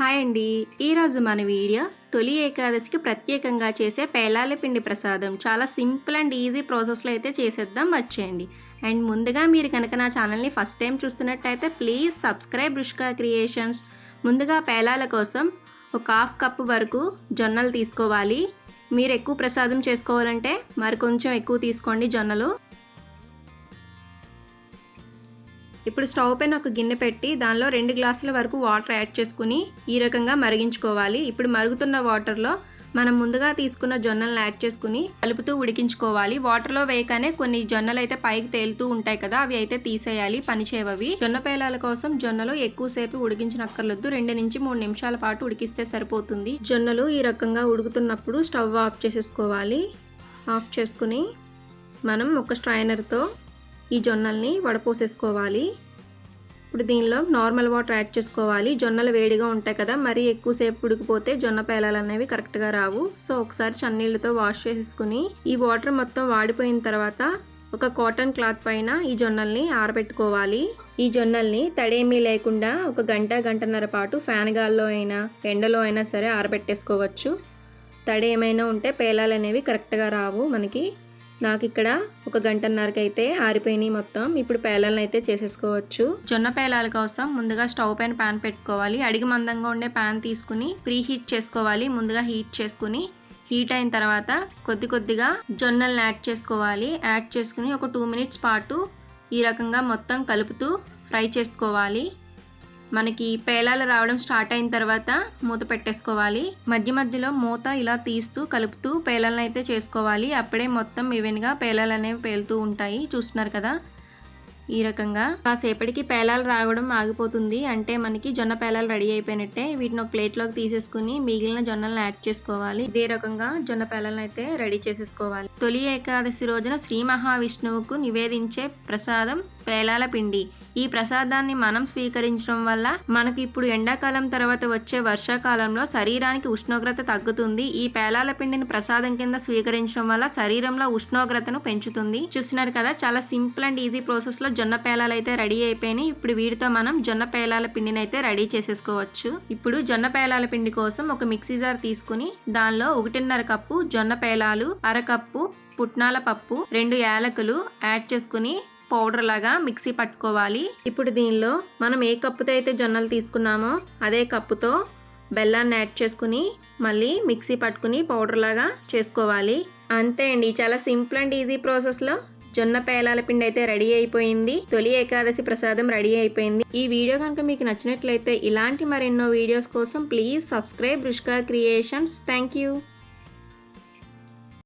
Hi అండి. ఈరోజు మన వీడియో తొలి ఏకాదశికి ప్రత్యేకంగా చేసే పేలాల పిండి ప్రసాదం. చాలా సింపుల్ అండ్ ఈజీ ప్రాసెస్లో అయితే చేసేద్దాం. వచ్చేయండి. అండ్ ముందుగా మీరు కనుక నా ఛానల్ని ఫస్ట్ టైం చూస్తున్నట్టయితే ప్లీజ్ సబ్స్క్రైబ్ రుష్కా క్రియేషన్స్. ముందుగా పేలాల కోసం ఒక హాఫ్ కప్ వరకు జొన్నలు తీసుకోవాలి. మీరు ఎక్కువ ప్రసాదం చేసుకోవాలంటే మరి కొంచెం ఎక్కువ తీసుకోండి జొన్నలు. ఇప్పుడు స్టవ్ పైన ఒక గిన్నె పెట్టి దానిలో రెండు గ్లాసుల వరకు వాటర్ యాడ్ చేసుకుని ఈ రకంగా మరిగించుకోవాలి. ఇప్పుడు మరుగుతున్న వాటర్లో మనం ముందుగా తీసుకున్న జొన్నలను యాడ్ చేసుకుని కలుపుతూ ఉడికించుకోవాలి. వాటర్లో వేయగానే కొన్ని జొన్నలు అయితే పైకి తేలుతూ ఉంటాయి కదా అవి అయితే తీసేయాలి పనిచేయవి జొన్న పేలాల కోసం జొన్నలు ఎక్కువసేపు ఉడికించనక్కర్లేదు. రెండు నుంచి మూడు నిమిషాల పాటు ఉడికిస్తే సరిపోతుంది. జొన్నలు ఈ రకంగా ఉడుకుతున్నప్పుడు స్టవ్ ఆఫ్ చేసేసుకోవాలి. ఆఫ్ చేసుకుని మనం ఒక స్ట్రైనర్తో ఈ జొన్నల్ని వడపోసేసుకోవాలి. ఇప్పుడు దీనిలో నార్మల్ వాటర్ యాడ్ చేసుకోవాలి. జొన్నలు వేడిగా ఉంటాయి కదా మరీ ఎక్కువసేపు ఉడికిపోతే జొన్న పేలాలు అనేవి కరెక్ట్గా రావు. సో ఒకసారి చన్నీళ్ళతో వాష్ చేసేసుకుని ఈ వాటర్ మొత్తం వాడిపోయిన తర్వాత ఒక కాటన్ క్లాత్ పైన ఈ జొన్నల్ని ఆరబెట్టుకోవాలి. ఈ జొన్నల్ని తడేమీ లేకుండా ఒక గంట గంటన్నర పాటు ఫ్యాన్ గాల్లో అయినా ఎండలో అయినా సరే ఆరబెట్టేసుకోవచ్చు. తడి ఏమైనా ఉంటే పేలాలు అనేవి కరెక్ట్గా రావు మనకి. నాకు ఇక్కడ ఒక గంటన్నరకైతే అయితే ఆరిపోయినాయి మొత్తం. ఇప్పుడు పేలాలను అయితే చేసేసుకోవచ్చు. జొన్న పేలాల కోసం ముందుగా స్టవ్ పైన ప్యాన్ పెట్టుకోవాలి. అడిగి మందంగా ఉండే ప్యాన్ తీసుకుని ప్రీ హీట్ చేసుకోవాలి. ముందుగా హీట్ చేసుకుని హీట్ అయిన తర్వాత కొద్ది కొద్దిగా జొన్నల్ని యాడ్ చేసుకోవాలి. యాడ్ చేసుకుని ఒక టూ మినిట్స్ పాటు ఈ రకంగా మొత్తం కలుపుతూ ఫ్రై చేసుకోవాలి. మనకి పేలాలు రావడం స్టార్ట్ అయిన తర్వాత మూత పెట్టేసుకోవాలి. మధ్య మధ్యలో మూత ఇలా తీస్తూ కలుపుతూ పేలాలను అయితే చేసుకోవాలి. అప్పుడే మొత్తం ఈవెన్గా పేలాలు అనేవి పేలుతూ ఉంటాయి. చూస్తున్నారు కదా ఈ రకంగా. కాసేపటికి పేలాలు రావడం ఆగిపోతుంది. అంటే మనకి జొన్న పేలాలు రెడీ అయిపోయినట్టే వీటిని ఒక ప్లేట్లోకి తీసేసుకుని మిగిలిన జొన్నలను యాడ్ చేసుకోవాలి. ఇదే రకంగా జొన్న పేలాలను అయితే రెడీ చేసేసుకోవాలి. తొలి ఏకాదశి రోజున శ్రీ మహావిష్ణువుకు నివేదించే ప్రసాదం పేలాల పిండి. ఈ ప్రసాదాన్ని మనం స్వీకరించడం వల్ల మనకు ఇప్పుడు ఎండాకాలం తర్వాత వచ్చే వర్షాకాలంలో శరీరానికి ఉష్ణోగ్రత తగ్గుతుంది. ఈ పేలాల పిండిని ప్రసాదం కింద స్వీకరించడం వల్ల శరీరంలో ఉష్ణోగ్రతను పెంచుతుంది. చూస్తున్నారు కదా చాలా సింపుల్ అండ్ ఈజీ ప్రాసెస్లో జొన్న పేలాలు అయితే రెడీ అయిపోయినాయి. ఇప్పుడు వీటితో మనం జొన్న పేలాల పిండిని అయితే రెడీ చేసేసుకోవచ్చు. ఇప్పుడు జొన్న పేలాల పిండి కోసం ఒక మిక్సీ జార్ తీసుకుని దానిలో ఒకటిన్నర కప్పు జొన్న పేలాలు అరకప్పు పుట్నాల పప్పు రెండు యాలకులు యాడ్ చేసుకుని పౌడర్ లాగా మిక్సీ పట్టుకోవాలి. ఇప్పుడు దీనిలో మనం ఏ కప్పుతో అయితే జొన్నలు తీసుకున్నామో అదే కప్పుతో బెల్లాన్ని యాడ్ చేసుకుని మళ్ళీ మిక్సీ పట్టుకుని పౌడర్ లాగా చేసుకోవాలి. అంతే అండి చాలా సింపుల్ అండ్ ఈజీ ప్రాసెస్లో జొన్న పేలాల పిండి అయితే రెడీ అయిపోయింది. తొలి ఏకాదశి ప్రసాదం రెడీ అయిపోయింది. ఈ వీడియో కనుక మీకు నచ్చినట్లయితే ఇలాంటి మరెన్నో వీడియోస్ కోసం please subscribe Rushka creations. Thank you.